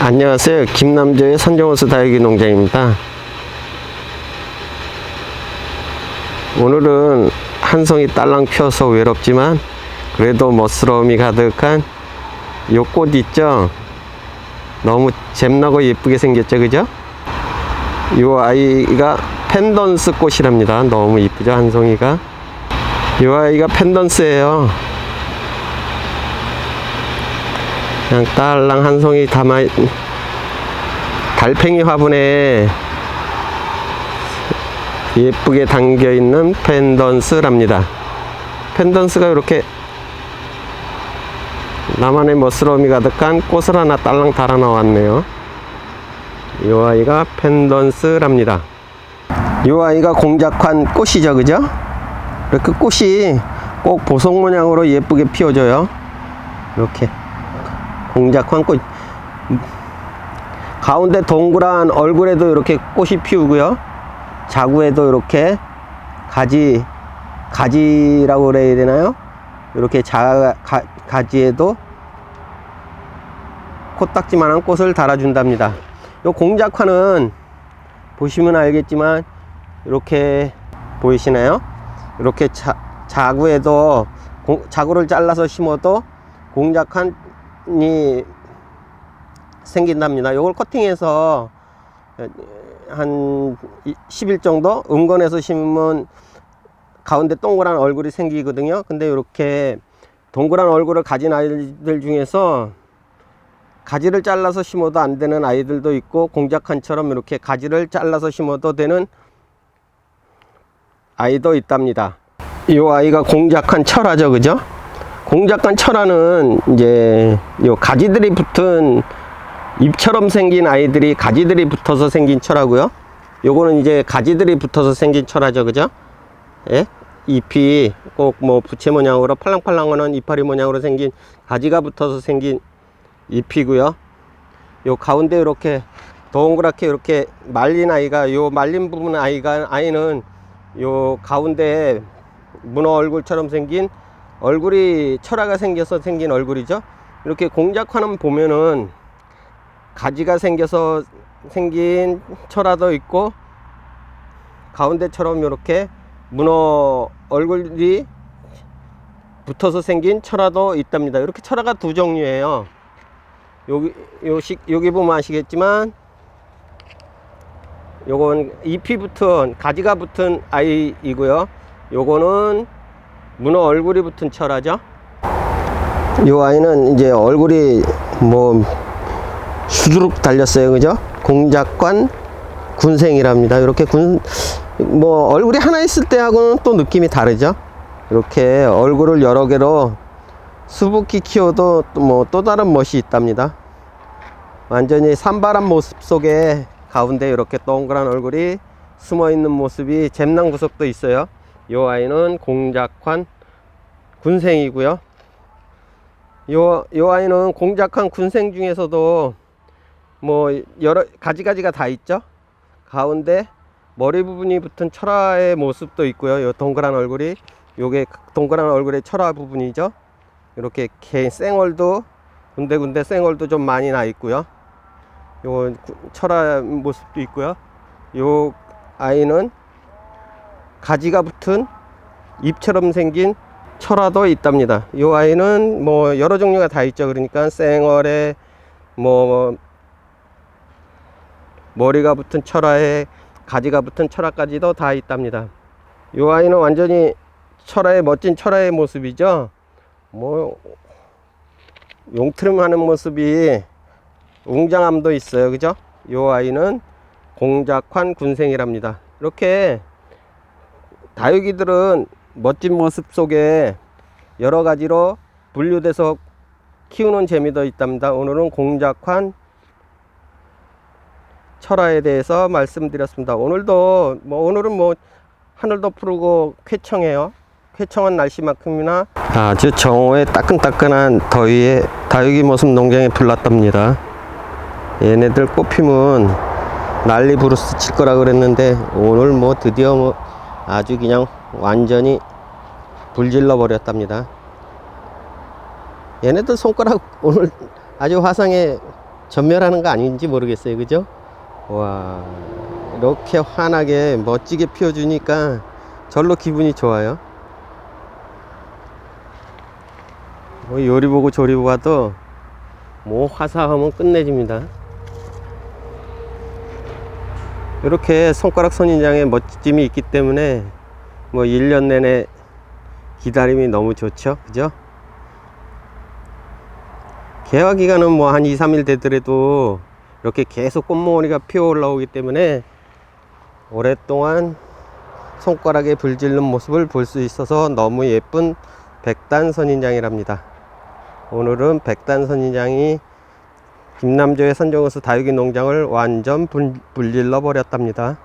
안녕하세요. 김남조의 선정호수 다육이 농장입니다. 오늘은 한 송이 딸랑 피어서 외롭지만 그래도 멋스러움이 가득한 요 꽃 있죠? 너무 잼나고 예쁘게 생겼죠, 그죠? 요 아이가 펜던스 꽃이랍니다. 너무 이쁘죠, 한 송이가? 요 아이가 펜던스예요. 그냥 딸랑 한 송이 담아 달팽이 화분에 예쁘게 담겨 있는 펜던스랍니다. 펜던스가 이렇게 나만의 멋스러움이 가득한 꽃을 하나 딸랑 달아 놓았네요. 이 아이가 펜던스랍니다. 이 아이가 공작한 꽃이죠, 그죠? 이렇게 꽃이 꼭 보석 모양으로 예쁘게 피어져요. 이렇게. 공작한 꽃. 가운데 동그란 얼굴에도 이렇게 꽃이 피우고요. 자구에도 이렇게 가지 가지라고 그래야 되나요? 이렇게 자 가, 가지에도 코딱지만한 꽃을 달아준답니다. 이 공작화는 보시면 알겠지만 이렇게 보이시나요? 이렇게 자, 자구에도 공, 자구를 잘라서 심어도 공작한 이 생긴답니다. 요걸 커팅해서 한 10일 정도 응건해서 심으면 가운데 동그란 얼굴이 생기거든요. 근데 이렇게 동그란 얼굴을 가진 아이들 중에서 가지를 잘라서 심어도 안 되는 아이들도 있고 공작한처럼 이렇게 가지를 잘라서 심어도 되는 아이도 있답니다. 이 아이가 공작한 철화죠, 그죠? 공작간 철화는 이제 요 가지들이 붙은 잎처럼 생긴 아이들이 가지들이 붙어서 생긴 철화고요. 요거는 이제 가지들이 붙어서 생긴 철화죠, 그죠? 예? 잎이 꼭 뭐 부채 모양으로 팔랑팔랑하는 이파리 모양으로 생긴 가지가 붙어서 생긴 잎이고요. 요 가운데 이렇게 동그랗게 이렇게 말린 아이가 요 말린 부분 아이가 아이는 요 가운데 문어 얼굴처럼 생긴 얼굴이 철화가 생겨서 생긴 얼굴이죠. 이렇게 공작화는 보면은 가지가 생겨서 생긴 철화도 있고 가운데처럼 이렇게 문어 얼굴이 붙어서 생긴 철화도 있답니다. 이렇게 철화가 두 종류예요. 여기 요식 여기 보면 아시겠지만 요건 잎이 붙은 가지가 붙은 아이이고요. 요거는 문어 얼굴이 붙은 철화죠. 이 아이는 이제 얼굴이 뭐 수두룩 달렸어요, 그죠? 공작관 군생이랍니다. 이렇게 군 뭐 얼굴이 하나 있을 때 하고는 또 느낌이 다르죠. 이렇게 얼굴을 여러 개로 수북히 키워도 뭐 또 다른 멋이 있답니다. 완전히 산발한 모습 속에 가운데 이렇게 동그란 얼굴이 숨어 있는 모습이 잼낭 구석도 있어요. 이 아이는 공작환 군생이고요. 요, 요 아이는 공작한 군생 중에서도 뭐 여러 가지 가지가 다 있죠. 가운데 머리 부분이 붙은 철화의 모습도 있고요. 요 동그란 얼굴이 요게 동그란 얼굴의 철화 부분이죠. 이렇게 개 쌩얼도 군데군데 쌩얼도 좀 많이 나 있고요. 요 철화 모습도 있고요. 요 아이는 가지가 붙은 잎처럼 생긴 철화도 있답니다. 이 아이는 뭐 여러 종류가 다 있죠. 그러니까 쌩얼에 뭐 머리가 붙은 철화에 가지가 붙은 철화까지도 다 있답니다. 이 아이는 완전히 철화의 멋진 철화의 모습이죠. 뭐 용트름 하는 모습이 웅장함도 있어요. 그죠? 이 아이는 공작환 군생이랍니다. 이렇게 다육이들은 멋진 모습 속에 여러 가지로 분류돼서 키우는 재미도 있답니다. 오늘은 공작환 철화에 대해서 말씀드렸습니다. 오늘도 뭐 오늘은 뭐 하늘도 푸르고 쾌청해요. 쾌청한 날씨만큼이나 아주 정오의 따끈따끈한 더위에 다육이 모습 농장에 불났답니다. 얘네들 꽃피면 난리 부르스 칠 거라 그랬는데 오늘 뭐 드디어 뭐 아주 그냥 완전히 불질러 버렸답니다. 얘네들 손가락 오늘 아주 화상에 전멸하는 거 아닌지 모르겠어요. 그죠? 와, 이렇게 환하게 멋지게 피워주니까 절로 기분이 좋아요. 뭐 요리 보고 조리 보고도 뭐 화사하면 끝내줍니다. 이렇게 손가락 선인장에 멋짐이 있기 때문에 뭐 1년 내내 기다림이 너무 좋죠. 그죠? 개화 기간은 뭐 한 2, 3일 되더라도 이렇게 계속 꽃몽오리가 피어 올라오기 때문에 오랫동안 손가락에 불질른 모습을 볼 수 있어서 너무 예쁜 백단 선인장이랍니다. 오늘은 백단 선인장이 김남조의 선정호수 다육이 농장을 완전 불, 불질러 버렸답니다.